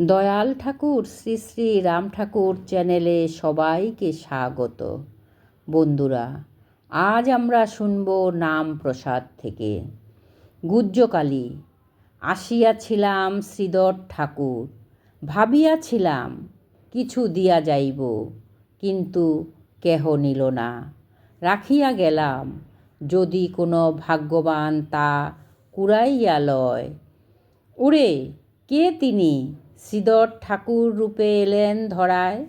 দয়াল ঠাকুর, শ্রী শ্রী রাম ঠাকুর চ্যানেলে সবাইকে স্বাগত। বন্ধুরা, আজ আমরা শুনব নাম প্রসাদ থেকে। গুজ্জকালী, আসিয়াছিলাম শ্রীধর ঠাকুর, ভাবিয়াছিলাম কিছু দিয়া যাইব, কিন্তু কেহ নিল না। রাখিয়া গেলাম, যদি কোনো ভাগ্যবান তা কুড়াইয়া লয়। ওরে, কে তিনি? শ্রীধর ঠাকুর রূপে এলেন ধরায়।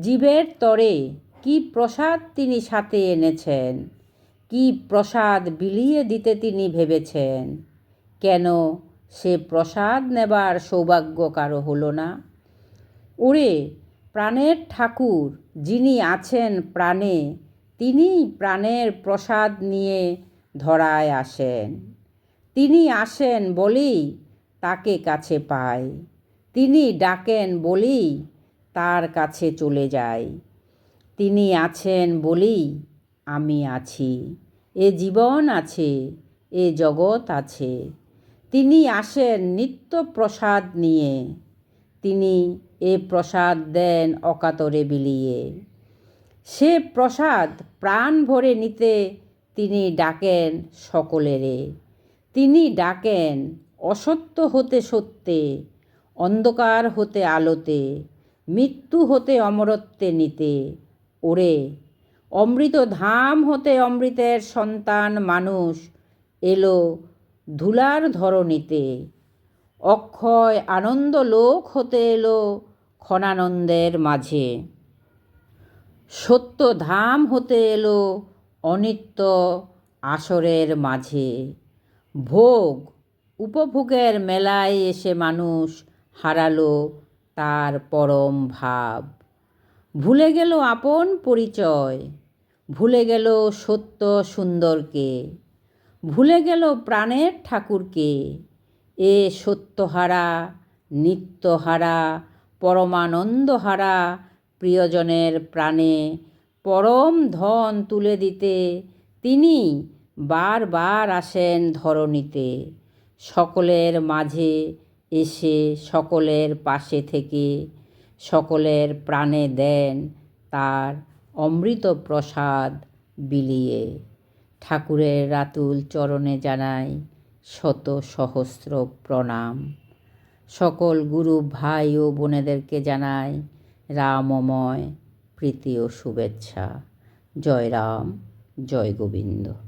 জীবের তরে কি প্রসাদ তিনি সাথে এনেছেন? কি প্রসাদ বিলিয়ে দিতে তিনি ভেবেছেন? কেন সে প্রসাদ নেবার সৌভাগ্য কারও হলো না? ওরে, প্রাণের ঠাকুর যিনি আছেন প্রাণে তিনি প্রাণের প্রসাদ নিয়ে ধরায় আসেন। তিনি আসেন বলেই তাকে কাছে পাই তিনি ডাকেন বলেই তার কাছে চলে যাই। তিনি আছেন বলেই আমি আছি। এ জীবন আছে, এ জগৎ আছে। তিনি আসেন নিত্য প্রসাদ নিয়ে। তিনি এ প্রসাদ দেন অকাতরে বিলিয়ে। সে প্রসাদ প্রাণ ভরে নিতে তিনি ডাকেন সকলেরে। তিনি ডাকেন অসত্য হতে সত্যে অন্ধকার হতে আলোতে, মৃত্যু হতে অমরত্বে নিতে। ওরে, অমৃত ধাম হতে অমৃতের সন্তান মানুষ এলো ধুলার ধরণীতে। অক্ষয় আনন্দ লোক হতে এলো ক্ষণানন্দের মাঝে। সত্য ধাম হতে এলো অনিত্য আসরের মাঝে। ভোগ, উপভোগের মেলায় এসে মানুষ হারালো তার পরম ভাব। ভুলে গেল আপন পরিচয়, ভুলে গেল সত্য সুন্দরকে, ভুলে গেল প্রাণের ঠাকুরকে। এ সত্যহারা, নিত্যহারা, পরমানন্দহারা প্রিয়জনের প্রাণে পরম ধন তুলে দিতে তিনি বারবার আসেন ধরণীতে। সকলের মাঝে এসে সকলের পাশে থেকে সকলের প্রাণে দেন তার অমৃত প্রসাদ বিলিয়ে। ঠাকুরের রাতুল চরণে জানাই শত সহস্র প্রণাম। সকল গুরু ভাই ও বোনেদেরকে জানাই রামময় প্রীতি ও শুভেচ্ছা। জয় রাম, জয় গোবিন্দ।